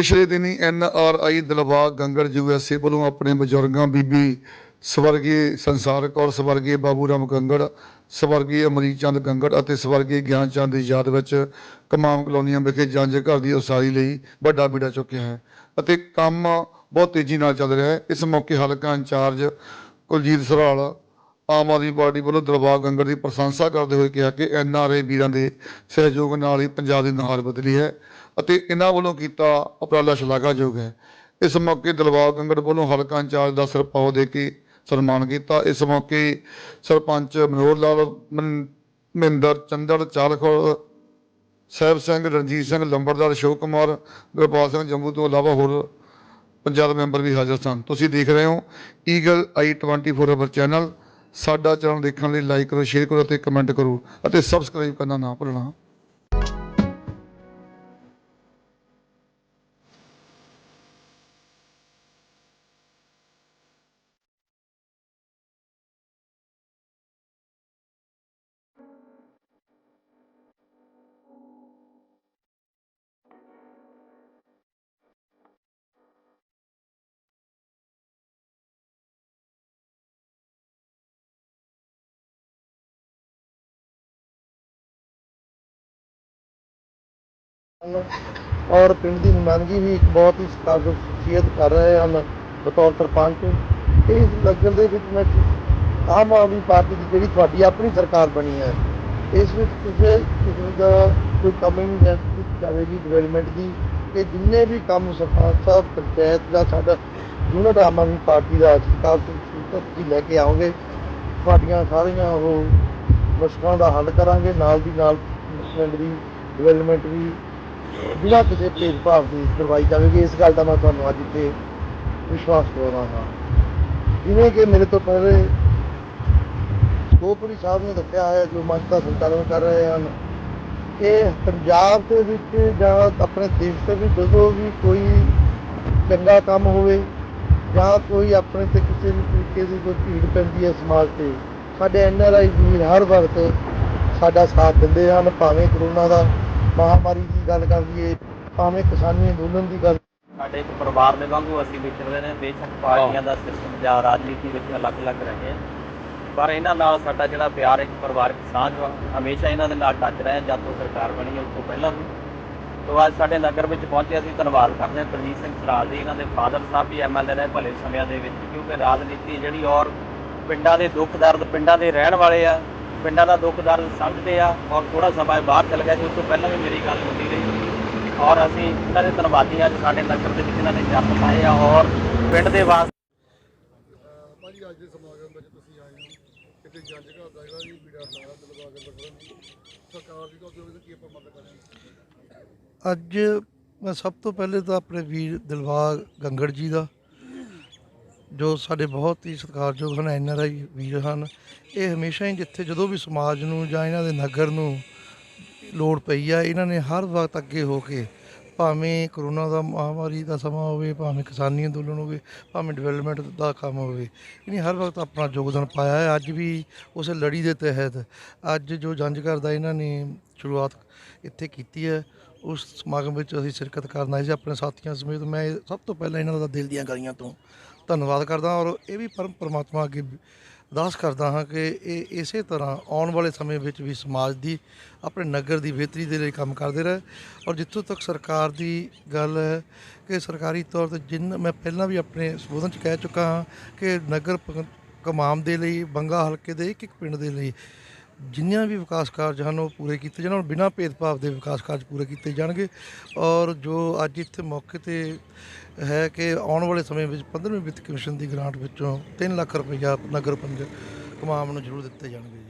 ਪਿਛਲੇ ਦਿਨੀ N R I Dilbagh Gangar U S A ਵੱਲੋਂ ਆਪਣੇ ਬਜ਼ੁਰਗਾਂ, ਬੀਬੀ ਸਵਰਗੀ ਸੰਸਾਰ ਕੌਰ ਸਵਰਗੀ ਬਾਬੂ ਰਾਮ ਗੰਗੜ, ਸਵਰਗੀ ਅਮਰੀਕ ਚੰਦ ਗੰਗੜ ਅਤੇ ਸਵਰਗੀ ਗਿਆਨ ਚੰਦ ਦੀ ਯਾਦ ਵਿੱਚ ਕਮਾਮ ਕਲੋਨੀਆਂ ਵਿਖੇ ਜੰਜ ਘਰ ਦੀ ਉਸਾਰੀ ਲਈ ਵੱਡਾ ਬੀੜਾ ਚੁੱਕਿਆ ਹੈ ਅਤੇ ਕੰਮ ਬਹੁਤ ਤੇਜ਼ੀ ਨਾਲ ਚੱਲ ਰਿਹਾ ਹੈ। ਇਸ ਮੌਕੇ ਹਲਕਾ ਇੰਚਾਰਜ ਕੁਲਜੀਤ ਸਰਾਲ ਆਮ ਆਦਮੀ ਪਾਰਟੀ ਵੱਲੋਂ ਦਿਲਬਾਗ ਗੰਗੜ ਦੀ ਪ੍ਰਸ਼ੰਸਾ ਕਰਦੇ ਹੋਏ ਕਿਹਾ ਕਿ ਐਨ ਆਰ ਆਈ ਵੀਰਾਂ ਦੇ ਸਹਿਯੋਗ ਨਾਲ ਹੀ ਪੰਜਾਬ ਦੀ ਨਹਾਰ ਬਦਲੀ ਹੈ। ਅਤੇ ਇਹਨਾਂ ਵੱਲੋਂ ਕੀਤਾ ਉਪਰਾਲਾ ਸ਼ਲਾਘਾਯੋਗ ਹੈ। ਇਸ ਮੌਕੇ ਦਿਲਬਾਗ ਕੰਗੜ ਵੱਲੋਂ ਹਲਕਾ ਇੰਚਾਰਜ ਦਾ ਸਿਰਪਾਓ ਦੇ ਕੇ ਸਨਮਾਨ ਕੀਤਾ। ਇਸ ਮੌਕੇ ਸਰਪੰਚ ਮਨੋਹਰ ਲਾਲ, ਮਨ- ਮਹਿੰਦਰ ਚੰਦਰ ਚਾਲਖੋਲ ਸਾਹਿਬ ਸਿੰਘ, ਰਣਜੀਤ ਸਿੰਘ, ਲੰਬੜਦਾਰ ਅਸ਼ੋਕ ਕੁਮਾਰ ਗੁਰਪਾਲ ਸਿੰਘ ਜੰਮੂ ਤੋਂ ਇਲਾਵਾ ਹੋਰ ਪੰਜਾਬ ਮੈਂਬਰ ਵੀ ਹਾਜ਼ਰ ਸਨ। ਤੁਸੀਂ ਦੇਖ ਰਹੇ ਹੋ ਈਗਲ ਆਈ 24 ਅਵਰ ਚੈਨਲ ਸਾਡਾ ਚੈਨਲ ਦੇਖਣ ਲਈ ਲਾਈਕ ਕਰੋ ਸ਼ੇਅਰ ਕਰੋ ਅਤੇ ਕਮੈਂਟ ਕਰੋ ਅਤੇ ਸਬਸਕ੍ਰਾਈਬ ਕਰਨਾ ਨਾ ਭੁੱਲਣਾ। ਔਰ ਪਿੰਡ ਦੀ ਨੁਮਾਇੰਦਗੀ ਵੀ ਇੱਕ ਬਹੁਤ ਹੀ ਸਤਿਕਾਰਯੋਗ ਸ਼ਖਸੀਅਤ ਕਰ ਰਹੇ ਹਨ, ਬਤੌਰ ਸਰਪੰਚ। ਇਸ ਲੱਗਣ ਦੇ ਵਿੱਚ ਮੈਂ ਆਮ ਆਦਮੀ ਪਾਰਟੀ ਦੀ ਜਿਹੜੀ ਤੁਹਾਡੀ ਆਪਣੀ ਸਰਕਾਰ ਬਣੀ ਹੈ, ਇਸ ਵਿੱਚ ਕਿਸੇ ਕਿਸਮ ਦਾ ਕੋਈ ਕਮੀ ਨਹੀਂ ਹੈ ਜਾਵੇਗੀ ਡਿਵੈਲਪਮੈਂਟ ਦੀ ਕਿ ਜਿੰਨੇ ਵੀ ਕੰਮ ਸਰਪੰਚ ਸਾਹਿਬ, ਪੰਚਾਇਤ ਦਾ ਸਾਡਾ ਯੂਨਿਟ ਆਮ ਆਦਮੀ ਪਾਰਟੀ ਦਾ ਸਰਕਾਰ ਤੋਂ ਤੁਸੀਂ ਲੈ ਕੇ ਆਓਗੇ, ਤੁਹਾਡੀਆਂ ਸਾਰੀਆਂ ਉਹ ਮੁਸ਼ਕਲਾਂ ਦਾ ਹੱਲ ਕਰਾਂਗੇ, ਨਾਲ ਦੀ ਨਾਲ ਪਿੰਡ ਦੀ ਡਿਵੈਲਪਮੈਂਟ ਵੀ ਬਿਨਾਂ ਕਿਸੇ ਭੇਦਭਾਵ ਦੀ ਕਰਵਾਈ ਜਾਵੇਗੀ। ਇਸ ਗੱਲ ਦਾ ਮੈਂ ਤੁਹਾਨੂੰ ਅੱਜ ਇੱਥੇ ਵਿਸ਼ਵਾਸ ਦਿਵਾਉਣਾ ਹਾਂ ਜਿਵੇਂ ਕਿ ਮੇਰੇ ਤੋਂ ਪਹਿਲੇ ਕੋਪੜੀ ਸਾਹਿਬ ਨੇ ਦੱਸਿਆ ਹੈ, ਜੋ ਮੰਚ ਦਾ ਸੰਚਾਲਨ ਕਰ ਰਹੇ ਹਨ, ਕਿ ਪੰਜਾਬ ਦੇ ਵਿੱਚ ਜਾਂ ਆਪਣੇ ਦੇਸ਼ ਦੇ ਵਿੱਚ ਜਦੋਂ ਵੀ ਕੋਈ ਚੰਗਾ ਕੰਮ ਹੋਵੇ ਜਾਂ ਕੋਈ ਆਪਣੇ ਤੇ ਕਿਸੇ ਵੀ ਤਰੀਕੇ ਦੀ ਕੋਈ ਭੀੜ ਪੈਂਦੀ ਹੈ ਸਮਾਜ ਤੇ, ਸਾਡੇ ਐਨ ਆਰ ਆਈ ਵੀਰ ਹਰ ਵਕਤ ਸਾਡਾ ਸਾਥ ਦਿੰਦੇ ਹਨ, ਭਾਵੇਂ ਕਰੋਨਾ ਦਾ ਮਹਾਮਾਰੀ ਦੀ ਗੱਲ ਕਰ ਲਈਏ, ਭਾਵੇਂ ਕਿਸਾਨੀ ਅੰਦੋਲਨ ਦੀ ਗੱਲ ਸਾਡੇ ਇੱਕ ਪਰਿਵਾਰ ਦੇ ਵਾਂਗੂ ਅਸੀਂ ਵਿਚਰਦੇ ਨੇ, ਬੇਸ਼ੱਕ ਪਾਰਟੀਆਂ ਦਾ ਸਿਸਟਮ ਜਾਂ ਰਾਜਨੀਤੀ ਵਿੱਚ ਅਲੱਗ-ਅਲੱਗ ਰਹੇ ਪਰ ਇਹਨਾਂ ਨਾਲ ਸਾਡਾ ਜਿਹੜਾ ਪਿਆਰ ਇੱਕ ਪਰਿਵਾਰਕ ਸਾਂਝ ਵਾ, ਹਮੇਸ਼ਾ ਇਹਨਾਂ ਦੇ ਨਾਲ ਟੱਚ ਰਹੇ, ਜਦ ਤੋਂ ਸਰਕਾਰ ਬਣੀ ਹੈ, ਉਸ ਤੋਂ ਪਹਿਲਾਂ ਵੀ। ਤੋਂ ਅੱਜ ਸਾਡੇ ਨਗਰ ਵਿੱਚ ਪਹੁੰਚੇ, ਅਸੀਂ ਧੰਨਵਾਦ ਕਰਦੇ ਹਾਂ ਪ੍ਰਜੀਤ ਸਿੰਘ ਸਰਾਲ ਜੀ, ਇਹਨਾਂ ਦੇ ਫਾਦਰ ਸਾਹਿਬ ਵੀ ਐਮਐਲਏ ਨੇ ਭਲੇ ਸਮਿਆਂ ਦੇ ਵਿੱਚ, ਕਿਉਂਕਿ ਰਾਜਨੀਤੀ ਜਿਹੜੀ ਔਰ ਪਿੰਡਾਂ ਦੇ ਦੁੱਖ ਦਰਦ, ਪਿੰਡਾਂ ਦੇ ਰਹਿਣ ਵਾਲੇ ਆ ਪਿੰਡਾਂ ਦਾ ਦੁੱਖ ਦਰਦ ਸਮਝਦੇ ਆ ਔਰ ਥੋੜਾ ਸਮਾਂ ਬਾਹਰ ਚਲ ਗਿਆ ਸੀ ਉਸ ਤੋਂ ਪਹਿਲਾਂ ਵੀ ਮੇਰੀ ਗੱਲ ਹੁੰਦੀ ਰਹੀ। ਔਰ ਅਸੀਂ ਇਹਨਾਂ ਦੇ ਧੰਨਵਾਦੀ ਹਾਂ ਅੱਜ ਸਾਡੇ ਨਗਰ ਦੇ ਵਿੱਚ ਇਹਨਾਂ ਨੇ ਜਨਮ ਪਾਏ ਆ ਔਰ ਪਿੰਡ ਦੇ ਵਾਸਤੇ ਭਾਜੀ ਅੱਜ ਦੇ ਸਮਾਗਮ ਵਿੱਚ ਤੁਸੀਂ ਆਏ ਹੋ। ਕਿਤੇ ਜੰਜ ਘਰ ਦਾ ਜਿਹੜਾ ਵੀ ਬੀੜਾ ਲਾਇਆ ਦਿਲਬਾਗ ਗੰਗੜ ਸਰਕਾਰ ਦੀ ਤੋਂ ਉਹਦੇ ਕੀ ਆਪਾਂ ਮਦਦ ਕਰਾਂਗੇ ਅੱਜ ਮੈਂ ਸਭ ਤੋਂ ਪਹਿਲੇ ਤਾਂ ਆਪਣੇ ਵੀਰ ਦਿਲਬਾਗ ਗੰਗੜ ਜੀ ਦਾ ਜੋ ਸਾਡੇ ਬਹੁਤ ਹੀ ਸਤਿਕਾਰਯੋਗ ਹਨ, ਐਨ ਆਰ ਆਈ ਵੀਰ ਹਨ, ਇਹ ਹਮੇਸ਼ਾ ਹੀ ਜਿੱਥੇ ਜਦੋਂ ਵੀ ਸਮਾਜ ਨੂੰ ਜਾਂ ਇਹਨਾਂ ਦੇ ਨਗਰ ਨੂੰ ਲੋੜ ਪਈ ਆ, ਇਹਨਾਂ ਨੇ ਹਰ ਵਕਤ ਅੱਗੇ ਹੋ ਕੇ ਭਾਵੇਂ ਕਰੋਨਾ ਦਾ ਮਹਾਮਾਰੀ ਦਾ ਸਮਾਂ ਹੋਵੇ, ਭਾਵੇਂ ਕਿਸਾਨੀ ਅੰਦੋਲਨ ਹੋਵੇ, ਭਾਵੇਂ ਡਿਵੈਲਪਮੈਂਟ ਦਾ ਕੰਮ ਹੋਵੇ, ਇਹਨੇ ਹਰ ਵਕਤ ਆਪਣਾ ਯੋਗਦਾਨ ਪਾਇਆ ਹੈ। ਅੱਜ ਵੀ ਉਸ ਲੜੀ ਦੇ ਤਹਿਤ ਅੱਜ ਜੋ ਜੰਜ ਘਰ ਦਾ ਇਹਨਾਂ ਨੇ ਸ਼ੁਰੂਆਤ ਇੱਥੇ ਕੀਤੀ ਹੈ, ਉਸ ਸਮਾਗਮ ਵਿੱਚ ਅਸੀਂ ਸ਼ਿਰਕਤ ਕਰਨ ਆਏ ਸੀ। ਆਪਣੇ ਸਾਥੀਆਂ ਸਮੇਤ ਮੈਂ ਸਭ ਤੋਂ ਪਹਿਲਾਂ ਇਹਨਾਂ ਦਾ ਦਿਲ ਦੀਆਂ ਗਲੀਆਂ ਤੋਂ ਧੰਨਵਾਦ ਕਰਦਾ ਔਰ ਇਹ ਵੀ ਪਰਮ ਪਰਮਾਤਮਾ ਅੱਗੇ ਅਰਦਾਸ ਕਰਦਾ ਹਾਂ ਕਿ ਇਹ ਇਸੇ ਤਰ੍ਹਾਂ ਆਉਣ ਵਾਲੇ ਸਮੇਂ ਵਿੱਚ ਵੀ ਸਮਾਜ ਦੀ, ਆਪਣੇ ਨਗਰ ਦੀ ਬਿਹਤਰੀ ਦੇ ਲਈ ਕੰਮ ਕਰਦੇ ਰਹੇ। ਔਰ ਜਿੱਥੋਂ ਤੱਕ ਸਰਕਾਰ ਦੀ ਗੱਲ ਹੈ ਕਿ ਸਰਕਾਰੀ ਤੌਰ ਤੇ ਜਿੰਨ, ਮੈਂ ਪਹਿਲਾਂ ਵੀ ਆਪਣੇ ਸੰਬੋਧਨ ਚ ਕਹਿ ਚੁੱਕਾ ਹਾਂ ਕਿ ਨਗਰ ਕਮਾਮ ਦੇ ਲਈ, ਬੰਗਾ ਹਲਕੇ ਦੇ ਇੱਕ ਇੱਕ ਪਿੰਡ ਦੇ ਲਈ ਜਿੰਨੀਆਂ ਵੀ ਵਿਕਾਸ ਕਾਰਜ ਹਨ ਉਹ ਪੂਰੇ ਕੀਤੇ ਜਾਣ ਔਰ ਬਿਨਾਂ ਭੇਦਭਾਵ ਦੇ ਵਿਕਾਸ ਕਾਰਜ ਪੂਰੇ ਕੀਤੇ ਜਾਣਗੇ ਔਰ ਜੋ ਅੱਜ ਇੱਥੇ ਮੌਕੇ ਤੇ ਹੈ ਕਿ ਆਉਣ ਵਾਲੇ ਸਮੇਂ ਵਿੱਚ 15ਵੀਂ ਵਿੱਤ ਕਮਿਸ਼ਨ ਦੀ ਗ੍ਰਾਂਟ ਵਿੱਚੋਂ 3 ਲੱਖ ਰੁਪਈਆ ਨਗਰ ਪੰਜ ਕਮਾਮ ਨੂੰ ਜ਼ਰੂਰ ਦਿੱਤੇ ਜਾਣਗੇ ਜੀ।